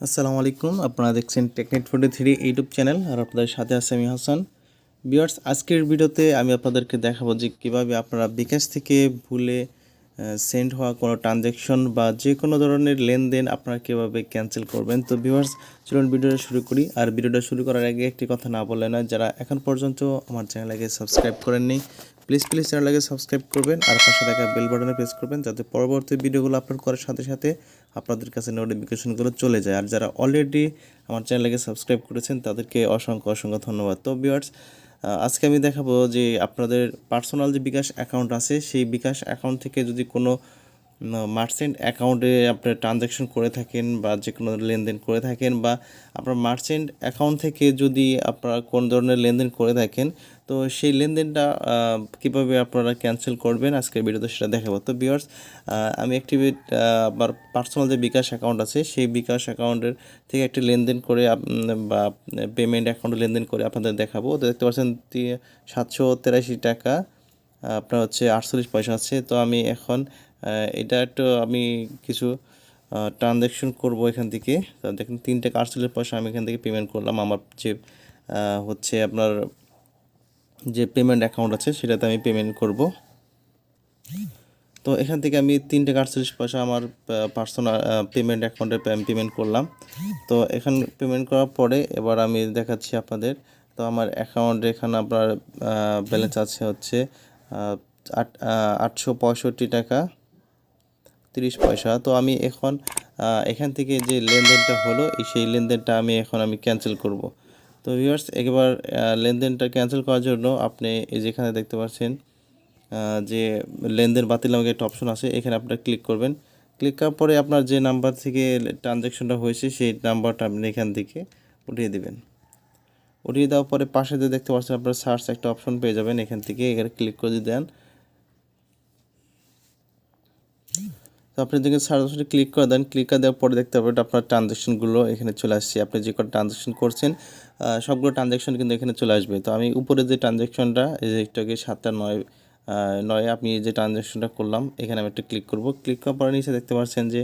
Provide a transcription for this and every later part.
আসসালামু আলাইকুম। আপনারা দেখছেন technique forty three YouTube channel আর আপনাদের সাথে আছে আমি হাসান। বিয়ার্স আজকের ভিডিওতে আমি আপনাদেরকে দেখাবো যে কীভাবে আপনারা বিকাশ থেকে ভুলে সেন্ড হওয়া কোনো ট্রানজ্যাকশন বা যে কোনো ধরনের লেনদেন আপনারা কীভাবে ক্যান্সেল করবেন। তো ভিউয়ার্স, চলুন ভিডিওটা শুরু করি। আর ভিডিওটা শুরু করার আগে একটি কথা না বলে না যারা এখন পর্যন্ত আমার চ্যানেলকে সাবস্ক্রাইব করেননি প্লিজ প্লিজ চ্যানেলটাকে সাবস্ক্রাইব করবেন আর পাশে থাকা বেল বাটনে প্রেস করবেন যাতে পরবর্তী ভিডিওগুলো আপলোড করার সাথে সাথে আপনাদের কাছে নোটিফিকেশনগুলো চলে যায়। আর যারা অলরেডি আমার চ্যানেলকে সাবস্ক্রাইব করেছেন, তাদেরকে অসংখ্য অসংখ্য ধন্যবাদ। তো ভিউয়ার্স আজকে আমি দেখাবো যে আপনাদের পার্সোনাল যে বিকাশ অ্যাকাউন্ট আছে, সেই বিকাশ অ্যাকাউন্ট থেকে যদি কোনো মার্চেন্ট অ্যাকাউন্টে আপনার ট্রানজ্যাকশন করে থাকেন বা যে কোনো লেনদেন করে থাকেন বা আপনার মার্চেন্ট অ্যাকাউন্ট থেকে যদি আপনারা কোন ধরনের লেনদেন করে থাকেন, তো সেই লেনদেনটা কীভাবে আপনারা ক্যান্সেল করবেন আজকের ভিডিওতে সেটা দেখাবো। তো বিয়ার্স আমি একটি আমার পার্সোনাল যে বিকাশ অ্যাকাউন্ট আছে, সেই বিকাশ অ্যাকাউন্টের থেকে একটি লেনদেন করে বা পেমেন্ট অ্যাকাউন্টে লেনদেন করে আপনাদের দেখাবো। তো দেখতে পাচ্ছেন সাতশো তেরাশি টাকা, আপনার হচ্ছে আটচল্লিশ পয়সা আছে। তো আমি এখন এটা একটু আমি কিছু ট্রানজ্যাকশন করব এখান থেকে। তো দেখেন তিন টাকা পয়সা আমি এখান থেকে পেমেন্ট করলাম। আমার যে হচ্ছে আপনার যে পেমেন্ট অ্যাকাউন্ট আছে, সেটাতে আমি পেমেন্ট করব। তো এখান থেকে আমি তিন টাকা পয়সা আমার পার্সোনাল পেমেন্ট অ্যাকাউন্টে পেমেন্ট করলাম। তো এখান পেমেন্ট করার পরে এবার আমি দেখাচ্ছি আপনাদের। তো আমার অ্যাকাউন্টে এখানে আপনার ব্যালেন্স আছে হচ্ছে আট আটশো পঁয়ষট্টি টাকা। তিরিশ পয়সা। তো আমি এখন এখান থেকে যে লেনদেনটা হলো সেই লেনদেনটা আমি এখন আমি ক্যান্সেল করব। তো ভিউয়ার্স একবার লেনদেনটা ক্যান্সেল করার জন্য আপনি যেখানে দেখতে পাচ্ছেন যে লেনদেন বাতিল নামে একটা অপশন আছে, এখানে আপনারা ক্লিক করবেন। ক্লিক করার পরে আপনার যে নাম্বার থেকে ট্রানজ্যাকশনটা হয়েছে, সেই নাম্বারটা আপনি এখান থেকে উঠিয়ে দেবেন। উঠিয়ে দেওয়ার পরে পাশে দেখতে পাচ্ছেন, আপনার সার্চ একটা অপশন পেয়ে যাবেন, এখান থেকে এখানে ক্লিক করে দেন। আপনি যদি সার্চ অপশনে ক্লিক করে দেন ক্লিক করে দেওয়ার পরে দেখতে পাবেন আপনার ট্রানজ্যাকশনগুলো এখানে চলে আসছে। আপনি যে কটা ট্রানজ্যাকশন করছেন সবগুলো ট্রানজ্যাকশন কিন্তু এখানে চলে আসবে। তো আমি উপরে যে ট্রানজ্যাকশনটা এই যে একটাকে সাতটা নয় নয় আপনি যে ট্রানজ্যাকশনটা করলাম, এখানে আমি একটা ক্লিক করব। ক্লিক করার পরে নিচে দেখতে পাচ্ছেন যে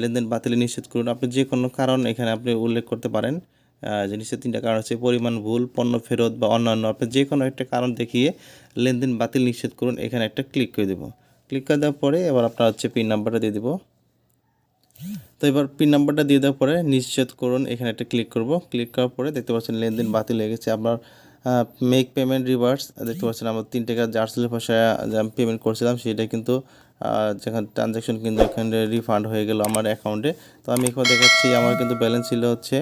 লেনদেন বাতিল নিশ্চিত করুন। আপনি যে কোনো কারণ এখানে আপনি উল্লেখ করতে পারেন যে নিচে তিনটা কারণ হচ্ছে পরিমাণ, ভুল, পণ্য ফেরত বা অন্যান্য। আপনি যে কোনো একটা কারণ দেখিয়ে লেনদেন বাতিল নিশ্চিত করুন, এখানে একটা ক্লিক করে দেবো। ক্লিক করে দেওয়ার পরে এবার আপনার হচ্ছে পিন নাম্বারটা দিয়ে দেবো। তো এবার পিন নাম্বারটা দিয়ে দেওয়ার পরে নিশ্চিত করুন, এখানে একটা ক্লিক করব। ক্লিক করার পরে দেখতে পাচ্ছেন লেনদেন বাতিল হয়ে গেছে। আপনার মেক পেমেন্ট রিভার্স দেখতে পাচ্ছেন আমার তিন টাকা পয়সা আমি পেমেন্ট করছিলাম, সেটা কিন্তু যেখানে ট্রানজ্যাকশন কিন্তু এখানে রিফান্ড হয়ে গেল আমার অ্যাকাউন্টে তো আমি এখানে দেখাচ্ছি, আমার কিন্তু ব্যালেন্স ছিল হচ্ছে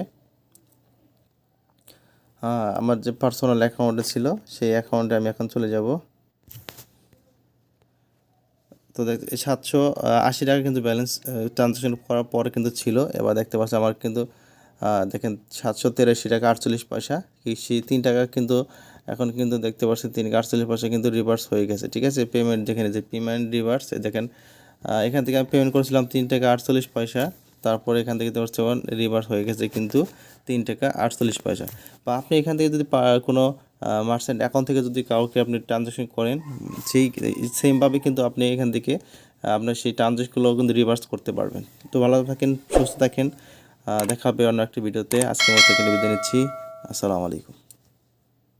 আমার যে পার্সোনাল অ্যাকাউন্টে ছিল, সেই অ্যাকাউন্টে আমি এখন চলে যাব। তো সাতশো আশি টাকা কিন্তু ব্যালেন্স ট্রানজ্যাকশন করার পরে কিন্তু ছিল। এবার দেখতে পাচ্ছি আমার কিন্তু দেখেন সাতশো তেরাশি টাকা আটচল্লিশ পয়সা। সেই তিন টাকা কিন্তু, এখন কিন্তু দেখতে পাচ্ছেন তিন আটচল্লিশ পয়সা কিন্তু রিভার্স হয়ে গেছে, ঠিক আছে? পেমেন্ট যেখানে যে পেমেন্ট রিভার্স দেখেন এখান থেকে আমি পেমেন্ট করেছিলাম তিন টাকা আটচল্লিশ পয়সা। তারপরে এখান থেকে দেখতে পাচ্ছেন রিভার্স হয়ে গেছে কিন্তু তিন টাকা আটচল্লিশ পয়সা। বা আপনি এখান থেকে যদি কোনো মার্চেন্ট অ্যাকাউন্ট থেকে যদি কাউকে আপনি ট্রানজ্যাকশন করেন, সেই সেমভাবে কিন্তু আপনি এখান থেকে আপনার সেই ট্রানজ্যাকশনগুলো কিন্তু রিভার্স করতে পারবেন। তো ভালো থাকেন, সুস্থ থাকেন। দেখা হবে অন্য একটি ভিডিওতে আজকে মতো এখানে বিদায় নিচ্ছি। আসসালামু আলাইকুম।